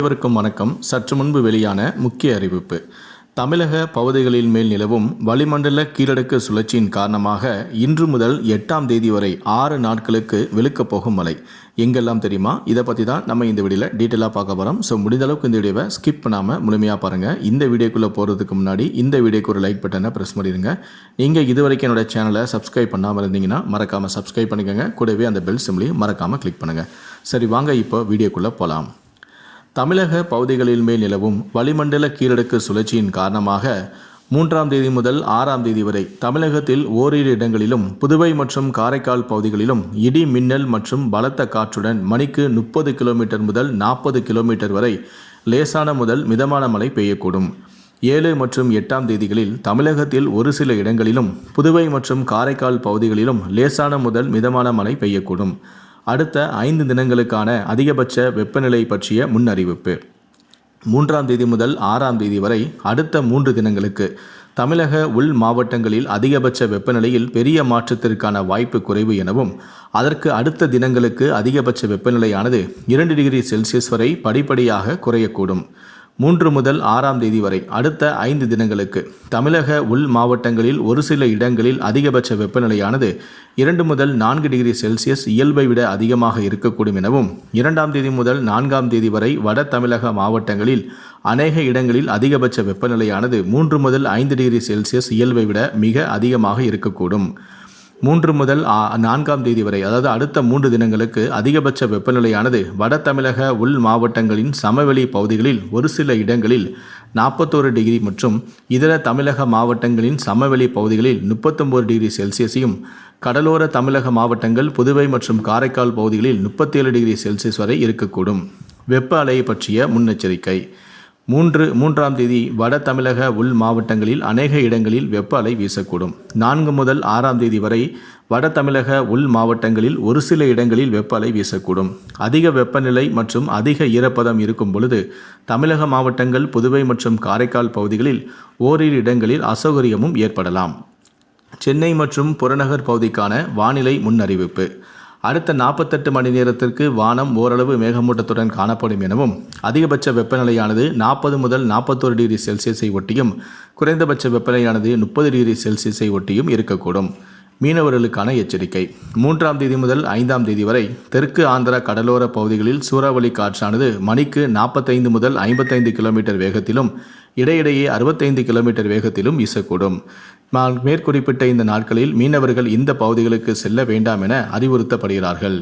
அனைவருக்கும் வணக்கம். சற்று முன்பு வெளியான முக்கிய அறிவிப்பு. தமிழக பகுதிகளில் மேல் நிலவும் வளிமண்டல கீழடுக்கு சுழற்சியின் காரணமாக இன்று முதல் எட்டாம் தேதி வரை ஆறு நாட்களுக்கு வெளுக்கப் போகும் மழை. எங்கெல்லாம் தெரியுமா? இதை பற்றி தான் நம்ம இந்த வீடியோவில் டீட்டெயிலாக பார்க்க போகிறோம் ஸோ முடிந்த அளவுக்கு இந்த வீடியோவை ஸ்கிப் பண்ணாமல் முழுமையாக பாருங்கள் இந்த வீடியோக்குள்ளே போகிறதுக்கு முன்னாடி இந்த வீடியோக்கு ஒரு லைக் பட்டனை ப்ரெஸ் பண்ணிடுங்க. நீங்கள் இது வரைக்கும் சேனலை சப்ஸ்கிரைப் பண்ணாமல் இருந்தீங்கன்னா மறக்காமல் சப்ஸ்கிரைப் பண்ணிக்கோங்க. கூடவே அந்த பெல் சிம்லையும் மறக்காமல் கிளிக் பண்ணுங்கள் சரி வாங்க இப்போ வீடியோக்குள்ளே போகலாம் தமிழக பகுதிகளில் மேல் நிலவும் வளிமண்டல கீழடுக்கு சுழற்சியின் காரணமாக மூன்றாம் தேதி முதல் ஆறாம் தேதி வரை தமிழகத்தில் ஓரிரு இடங்களிலும் புதுவை மற்றும் காரைக்கால் பகுதிகளிலும் இடி மின்னல் மற்றும் பலத்த காற்றுடன் மணிக்கு முப்பது கிலோமீட்டர் முதல் நாற்பது கிலோமீட்டர் வரை லேசான முதல் மிதமான மழை பெய்யக்கூடும். ஏழு மற்றும் எட்டாம் தேதிகளில் தமிழகத்தில் ஒரு சில இடங்களிலும் புதுவை மற்றும் காரைக்கால் பகுதிகளிலும் லேசான முதல் மிதமான மழை பெய்யக்கூடும். அடுத்த ஐந்து தினங்களுக்கான அதிகபட்ச வெப்பநிலை பற்றிய முன்னறிவிப்பு. மூன்றாம் தேதி முதல் ஆறாம் தேதி வரை அடுத்த மூன்று தினங்களுக்கு தமிழக உள் மாவட்டங்களில் அதிகபட்ச வெப்பநிலையில் பெரிய மாற்றத்திற்கான வாய்ப்பு குறைவு எனவும் அதற்கு அடுத்த தினங்களுக்கு அதிகபட்ச வெப்பநிலையானது இரண்டு டிகிரி செல்சியஸ் வரை படிப்படியாக குறையக்கூடும். மூன்று முதல் ஆறாம் தேதி வரை அடுத்த ஐந்து தினங்களுக்கு. தமிழக உள் மாவட்டங்களில் ஒரு சில இடங்களில் அதிகபட்ச வெப்பநிலையானது இரண்டு முதல் நான்கு டிகிரி செல்சியஸ் இயல்பை விட அதிகமாக இருக்கக்கூடும் எனவும் இரண்டாம் தேதி முதல் நான்காம் தேதி வரை வட தமிழக மாவட்டங்களில் அநேக இடங்களில் அதிகபட்ச வெப்பநிலையானது மூன்று முதல் ஐந்து டிகிரி செல்சியஸ் இயல்பை விட மிக அதிகமாக இருக்கக்கூடும். மூன்று முதல் நான்காம் தேதி வரை அதாவது அடுத்த மூன்று தினங்களுக்கு அதிகபட்ச வெப்பநிலையானது வட தமிழக உள் மாவட்டங்களின் சமவெளி பகுதிகளில் ஒரு சில இடங்களில் நாற்பத்தோரு டிகிரி மற்றும் இதர தமிழக மாவட்டங்களின் சமவெளி பகுதிகளில் முப்பத்தொம்போது டிகிரி செல்சியஸையும் கடலோர தமிழக மாவட்டங்கள் புதுவை மற்றும் காரைக்கால் பகுதிகளில் முப்பத்தேழு டிகிரி செல்சியஸ் வரை இருக்கக்கூடும். வெப்ப அலை பற்றிய முன்னெச்சரிக்கை. மூன்று மூன்றாம் தேதி வட தமிழக உள் மாவட்டங்களில் அநேக இடங்களில் வெப்ப அலை வீசக்கூடும். நான்கு முதல் ஆறாம் தேதி வரை வட தமிழக உள் மாவட்டங்களில் ஒரு சில இடங்களில் வெப்ப அலை வீசக்கூடும். அதிக வெப்பநிலை மற்றும் அதிக ஈரப்பதம் இருக்கும் பொழுது தமிழக மாவட்டங்கள் புதுவை மற்றும் காரைக்கால் பகுதிகளில் ஓரிரு இடங்களில் அசௌகரியமும் ஏற்படலாம். சென்னை மற்றும் புறநகர் பகுதிக்கான வானிலை முன்னறிவிப்பு. அடுத்த நாற்பத்தெட்டு மணி நேரத்திற்கு வானம் ஓரளவு மேகமூட்டத்துடன் காணப்படும் எனவும் அதிகபட்ச வெப்பநிலையானது நாற்பது முதல் நாற்பத்தோரு டிகிரி செல்சியஸை ஒட்டியும் குறைந்தபட்ச வெப்பநிலையானது முப்பது டிகிரி செல்சியஸை ஒட்டியும் இருக்கக்கூடும். மீனவர்களுக்கான எச்சரிக்கை. மூன்றாம் தேதி முதல் ஐந்தாம் தேதி வரை தெற்கு ஆந்திரா கடலோர பகுதிகளில் சூறாவளி காற்றானது மணிக்கு நாற்பத்தைந்து முதல் ஐம்பத்தைந்து கிலோமீட்டர் வேகத்திலும் இடையிடையே அறுபத்தைந்து கிலோமீட்டர் வேகத்திலும் வீசக்கூடும். மேற்குறிப்பிட்ட இந்த நாட்களில் மீனவர்கள் இந்த பகுதிகளுக்கு செல்ல வேண்டாம் என அறிவுறுத்தப்படுகிறார்கள்.